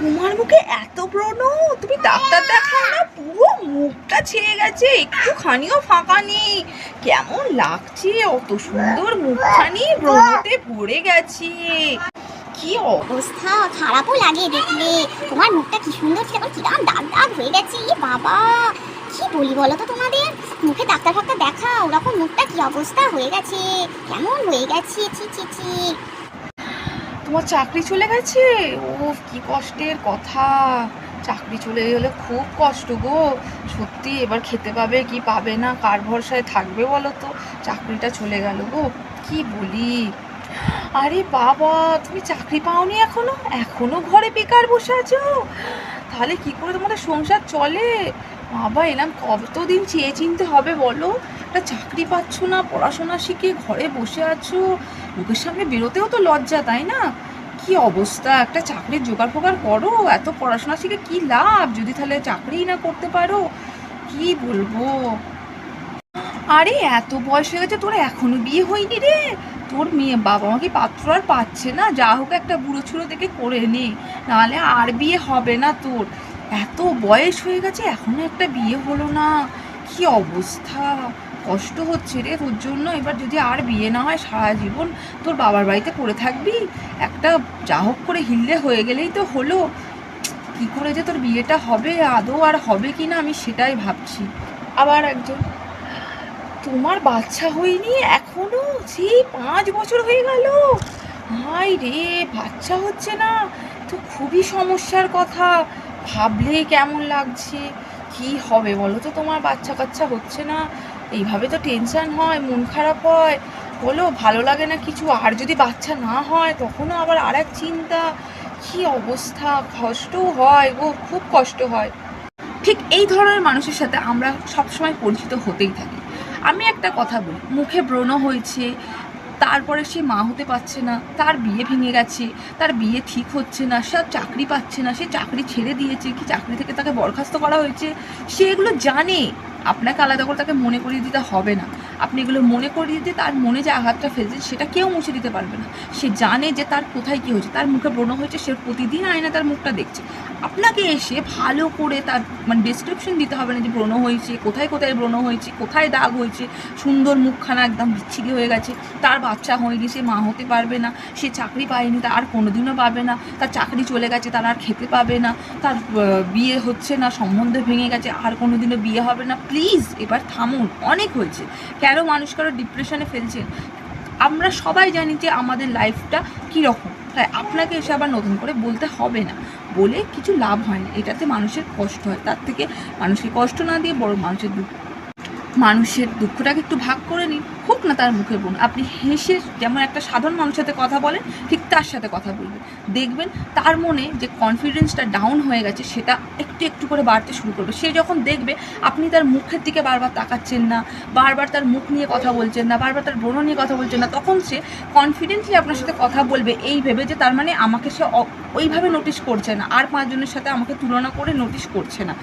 তোমার মুখে এত ব্রণ? তুমি ডাক্তার দেখাও না, পুরো মুখটা ছেয়ে গেছে, একটুখানিও ফাঁকা নেই। কেমন লাগছে, অত সুন্দর মুখখানি ব্রণতে ভরে গেছে। কি অবস্থা? খারাপও লাগে দেখলে। তোমার মুখটা কি সুন্দর ছিল কিরাম দাগ দাগ হয়ে গেছে বাবা। কি বলি বলো তো তোমাদের? মুখে ডাক্তার ফাক্তার দেখা ওরকম মুখটা কি অবস্থা হয়ে গেছে? কেমন হয়ে গেছে? ছি ছি ছি। তোমার চাকরি চলে গেছে? ও কি কষ্টের কথা। চাকরি চলে গেলে খুব কষ্ট গো। সত্যি, এবার খেতে পাবে কি পাবে না? কার ভরসায় থাকবে বলো তো? চাকরিটা চলে গেল গো। কি বলি? আরে বাবা, তুমি চাকরি পাওনি এখনও? এখনও ঘরে বেকার বসে আছো? তাহলে কি করে তোমাদের সংসার চলে? বাবা, এলাম কতদিন চেয়ে চিনতে হবে বলো? একটা চাকরি পাচ্ছ না, পড়াশোনা শিখে ঘরে বসে আছো, লোকের সামনে বেরোতেও তো লজ্জা, তাই না? কি অবস্থা? একটা চাকরির জোগাড় ফোগাড় করো, এত পড়াশোনা শিখে কি লাভ? যদি তাহলে চাকরিই না করতে পারো, কি বলব? আরে, এত বয়স হয়ে গেছে, তোর এখনও বিয়ে হয়নি রে। তোর মেয়ে বাবা মাকে পাত্র আর পাচ্ছে না? যা হোক একটা বুড়ো ছুড়ো দেখে করে নে, নাহলে আর বিয়ে হবে না তোর। এত বয়স হয়ে গেছে, এখনও একটা বিয়ে হলো না। কি অবস্থা? কষ্ট হচ্ছে রে তোর জন্য। এবার যদি আর বিয়ে না হয় সারা জীবন তোর বাবার বাড়িতে পড়ে থাকবি? একটা যা হোক করে হিললে হয়ে গেলেই তো হলো। কি করে যে তোর বিয়েটা হবে, আদৌ আর হবে কি না আমি সেটাই ভাবছি। আবার একজন, তোমার বাচ্চা হয়নি এখনও? সেই পাঁচ বছর হয়ে গেল। হাই রে, বাচ্চা হচ্ছে না। তো খুবই সমস্যার কথা। ভাবলে কেমন লাগছে? কি হবে বলো তো? তোমার বাচ্চা কাচ্চা হচ্ছে না। এইভাবে তো টেনশন হয়, মন খারাপ হয়। বলো, ভালো লাগে না কিছু? আর যদি বাচ্চা না হয়, তখনও আবার আর এক চিন্তা। কি অবস্থা? কষ্টও হয় গো, খুব কষ্ট হয়। ঠিক এই ধরনের মানুষের সাথে আমরা সবসময় পরিচিত হতেই থাকি। আমি একটা কথা বলি, মুখে ব্রণ হয়েছে তারপরে সে মা হতে পারছে না, তার বিয়ে ভেঙে গেছে, তার বিয়ে ঠিক হচ্ছে না, সে চাকরি পাচ্ছে না, সে চাকরি ছেড়ে দিয়েছে, কি চাকরি থেকে তাকে বরখাস্ত করা হয়েছে? সে এগুলো জানে। আপনাকে আলাদা করে তাকে মনে করিয়ে দিতে হবে না। আপনি এগুলো মনে করিয়ে দিয়ে তার মনে যে আঘাতটা ফেলছে, সেটা কেউ মুছে দিতে পারবে না। সে জানে যে তার কোথায় কী হয়েছে, তার মুখে ব্রণ হয়েছে, সে প্রতিদিন আয়না তার মুখটা দেখছে। আপনাকে এসে ভালো করে তার মানে ডিসক্রিপশন দিতে হবে না যে ব্রণ হয়েছে, কোথায় কোথায় ব্রণ হয়েছে, কোথায় দাগ হয়েছে, সুন্দর মুখখানা একদম বিচ্ছিরি হয়ে গেছে, তার বাচ্চা হয়নি, সে মা হতে পারবে না, সে চাকরি পায়নি, তা আর কোনোদিনও পাবে না, তার চাকরি চলে গেছে, তার আর খেতে পাবে না, তার বিয়ে হচ্ছে না, সম্বন্ধ ভেঙে গেছে, আর কোনোদিনও বিয়ে হবে না। প্লিজ এবার থামুন, অনেক হয়েছে। কেন মানুষ কারও ডিপ্রেশনে ফেলছেন আমরা সবাই জানি যে আমাদের লাইফটা কীরকম। তাই আপনাকে এসে আবার নতুন করে বলতে হবে না। বলে কিছু লাভ হয় না। এটাতে মানুষের কষ্ট হয়। তার থেকে মানুষকে কষ্ট না দিয়ে বড় মানুষের দুঃখ মানুষের দুঃখটাকে একটু ভাগ করে নিন। হোক না তার মুখে বোন আপনি হেসে যেমন একটা সাধারণ মানুষের সাথে কথা বলেন, ঠিক তার সাথে কথা বলবেন। দেখবেন তার মনে যে কনফিডেন্সটা ডাউন হয়ে গেছে, সেটা একটু একটু করে বাড়তে শুরু করবে। সে যখন দেখবে, আপনি তার মুখের দিকে বারবার তাকাচ্ছেন না, বারবার তার মুখ নিয়ে কথা বলছেন না, বারবার তার ব্রণ নিয়ে কথা বলছেন না, তখন সে কনফিডেন্টলি আপনার সাথে কথা বলবে। এই ভেবে যে তার মানে আমাকে সে ওইভাবে নোটিশ করছে না। আর পাঁচজনের সাথে আমাকে তুলনা করে নোটিশ করছে না।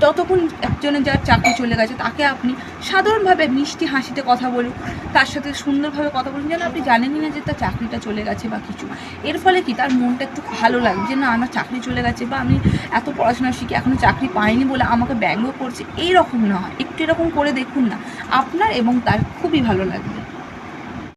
ততক্ষণ একজনের যার চাকরি চলে গেছে, তাকে আপনি সাধারণভাবে মিষ্টি হাসিতে কথা বলুন, তার সাথে সুন্দরভাবে কথা বলুন, যেন আপনি জানেনই না যে তার চাকরিটা চলে গেছে বা কিছু। এর ফলে কি? তার মনটা একটু ভালো লাগবে যে, না, আমার চাকরি চলে গেছে বা আমি এত পড়াশোনা শিখে এখনও চাকরি পাইনি বলে আমাকে ব্যঙ্গ করছে। এই রকম না হয়। একটু এরকম করে দেখুন না। আপনার এবং তার খুবই ভালো লাগবে।